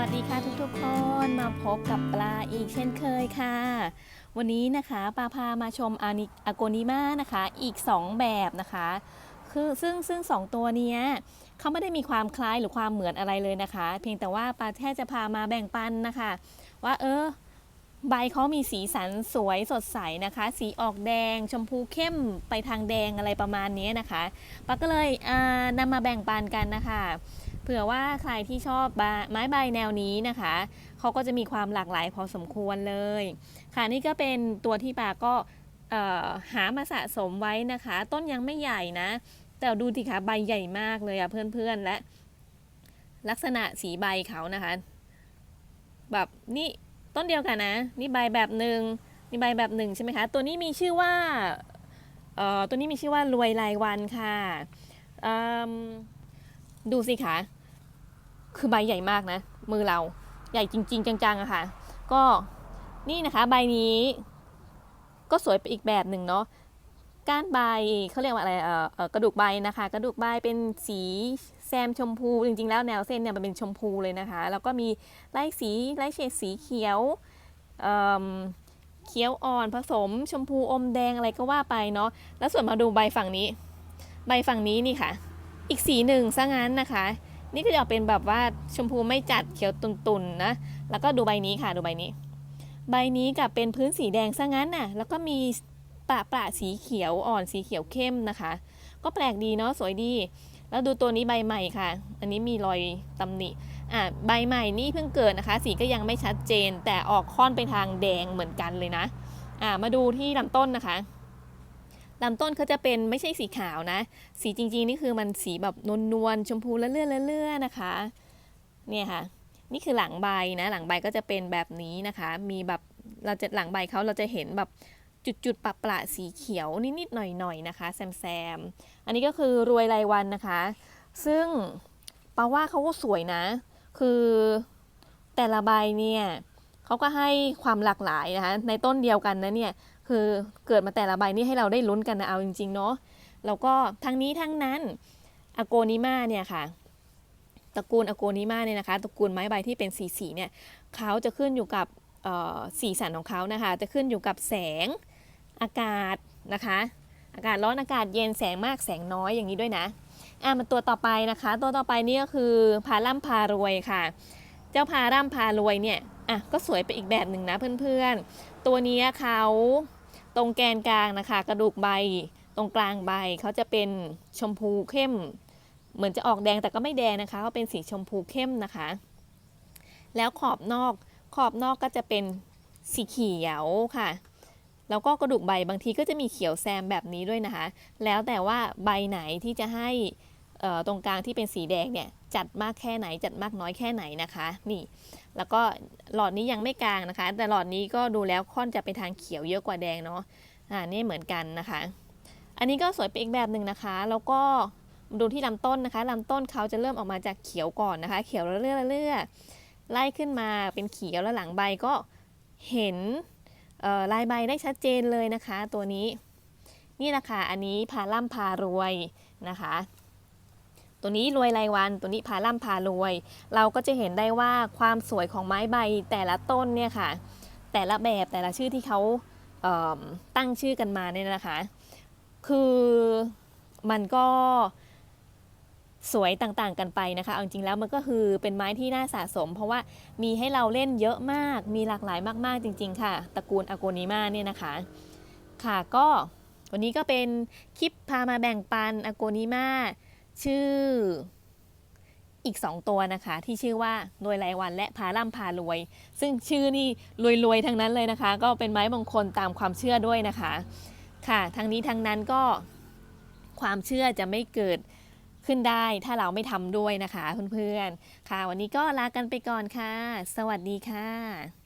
วัสดีค่ะทุกๆคนมาพบกับปลาอีกเช่นเคยค่ะ วันนี้นะคะปลาพามาชมอานิอโกนิมานะคะอีก 2 แบบนะคะคือซึ่งซึ่งสองตัวเนี้ยเขาไม่ได้มีความคล้ายหรือความเหมือนอะไรเลยนะคะ เพียงแต่ว่าปลาแค่จะพามาแบ่งปันนะคะ ว่าเออใบเขามีสีสันสวยสดใสนะคะ สีออกแดง ชมพูเข้มไปทางแดงอะไรประมาณนี้นะคะปาก็เลยอ่านำมาแบ่งปันกันนะคะ เผื่อว่าใครที่ชอบใบไม้ใบแนวนี้นะคะ เขาก็จะมีความหลากหลายพอสมควรเลย ค่ะนี่ก็เป็นตัวที่ปาก็หามาสะสมไว้นะคะ ต้นยังไม่ใหญ่นะ แต่ดูสิคะใบใหญ่มากเลยอะเพื่อนๆและลักษณะสีใบเขานะคะ แบบนี่ต้นเดียวกันนะ นี่ใบแบบหนึ่งนี่ใบแบบหนึ่งใช่ไหมคะ ตัวนี้มีชื่อว่าตัวนี้มีชื่อว่ารวยรายวันค่ะอืม ดูสิคะ คือใบใหญ่มากนะ มือเราใหญ่จริง ๆ จังๆอะค่ะ ก็นี่นะคะใบนี้ ก็สวยไปอีกแบบหนึ่งเนาะก้านใบเขาเรียกว่าอะไรเอ่อเออกระดูกใบนะคะ กระดูกใบเป็นสีแซมชมพูจริงๆ แล้วแนวเส้นเนี่ยมันเป็นชมพูเลยนะคะ แล้วก็มีไล่สีไล่เฉดสีเขียวเเขียวอ่อนผสม ชมพูอมแดงอะไรก็ว่าไปเนาะแล้วส่วนมาดูใบฝั่งนี้ ใบฝั่งนี้นี่ค่ะ อีกสีหนึ่งซะงั้นนะคะ นี่ก็จะออกเป็นแบบว่าชมพูไม่จัดเขียวตุนๆนะ แล้วก็ดูใบนี้ค่ะดูใบนี้ ใบนี้กับเป็นพื้นสีแดงซะงั้นน่ะ แล้วก็มีประประสีเขียวอ่อนสีเขียวเข้มนะคะ ก็แปลกดีเนาะสวยดี แล้วดูตัวนี้ใบใหม่ค่ะ อันนี้มีรอยตำหนิอะใบใหม่นี่เพิ่งเกิดนะคะ สีก็ยังไม่ชัดเจน แต่ออกค่อนไปทางแดงเหมือนกันเลยนะอะมาดูที่ลำต้นนะคะ ลำต้นเขาจะเป็นไม่ใช่สีขาวนะ สีจริงๆนี่คือมันสีแบบนวลๆชมพูเลื่อละเลื่อนะคะเนี่ยค่ะ นี่คือหลังใบนะ หลังใบก็จะเป็นแบบนี้นะคะ มีแบบเราจะหลังใบเขาเราจะเห็นแบบจุดๆปะประสีเขียวนิดๆหน่อยๆนะคะ แซมๆอันนี้ก็คือรวยรายวันนะคะ ซึ่งปาว่าเขาก็สวยนะ คือแต่ละใบเนี่ยเขาก็ให้ความหลากหลายนะคะ ในต้นเดียวกันนะเนี่ย คือเกิดมาแต่ละใบนี่ให้เราได้ลุ้นกันนะเอาจริงๆเนาะแล้วก็ทั้งนี้ทั้งนั้นอโกนิมาเนี่ยค่ะตระกูลอโกนิมาเนี่ยนะคะตระกูลไม้ใบที่เป็นสีสีๆเนี่ยเขาจะขึ้นอยู่กับสีสันของเขานะคะ จะขึ้นอยู่กับแสงอากาศนะคะ อากาศร้อนอากาศเย็นแสงมากแสงน้อยอย่างนี้ด้วยนะอะมาตัวต่อไปนะคะ ตัวต่อไปนี่ก็คือพาล่ำพารวยค่ะ เจ้าพาร่ำพารวยเนี่ย อะก็สวยไปอีกแบบหนึ่งนะเพื่อนๆ ตัวนี้เขาตรงแกนกลางนะคะ กระดูกใบ ตรงกลางใบเขาจะเป็นชมพูเข้ม เหมือนจะออกแดงแต่ก็ไม่แดงนะคะเขาเป็นสีชมพูเข้มนะคะ แล้วขอบนอกขอบนอกก็จะเป็นสีเขียวค่ะ แล้วก็กระดูกใบบางทีก็จะมีเขียวแซมแบบนี้ด้วยนะคะ แล้วแต่ว่าใบไหนที่จะให้ ตรงกลางที่เป็นสีแดงเนี่ยจัดมากแค่ไหนจัดมากน้อยแค่ไหนนะคะนี่แล้วก็หลอดนี้ยังไม่กลางนะคะ แต่หลอดนี้ก็ดูแล้วค่อนจะไปทางเขียวเยอะกว่าแดงเนาะอ่านี่เหมือนกันนะคะ อันนี้ก็สวยไปอีกแบบหนึ่งนะคะ แล้วก็ดูที่ลำต้นนะคะลำต้นเขาจะเริ่มออกมาจากเขียวก่อนนะคะ เขียวเรื่อยๆเรื่อยๆไล่ขึ้นมาเป็นเขียวแล้วหลังใบก็เห็นลายใบได้ชัดเจนเลยนะคะ ตัวนี้นี่แหละคะอันนี้พาล่ำพารวยนะคะ ตัวนี้รวยรายวัน ตัวนี้พาล่ำพารวย เราก็จะเห็นได้ว่าความสวยของไม้ใบแต่ละต้นเนี่ยค่ะ แต่ละแบบแต่ละชื่อที่เขาเตั้งชื่อกันมาเนี่ยนะคะ คือมันก็สวยต่างๆกันไปนะคะเอาจริงแล้วมันก็คือเป็นไม้ที่น่าสะสม เพราะว่ามีให้เราเล่นเยอะมาก มีหลากหลายมากๆจริง ๆ ค่ะตระกูลอโกนิมาเนี่ยนะคะ ค่ะก็วันนี้ก็เป็นคลิปพามาแบ่งปันอโกนิมา ชื่ออีก 2 ตัวนะคะ ที่ชื่อว่ารวยรายวันและพาล่ำพารวย ซึ่งชื่อนี่รวยๆทั้งนั้นเลยนะคะ ก็เป็นไม้มงคลตามความเชื่อด้วยนะคะ ค่ะทั้งนี้ทั้งนั้นก็ความเชื่อจะไม่เกิดขึ้นได้ถ้าเราไม่ทำด้วยนะคะเพื่อนๆค่ะ วันนี้ก็ลากันไปก่อนค่ะ สวัสดีค่ะ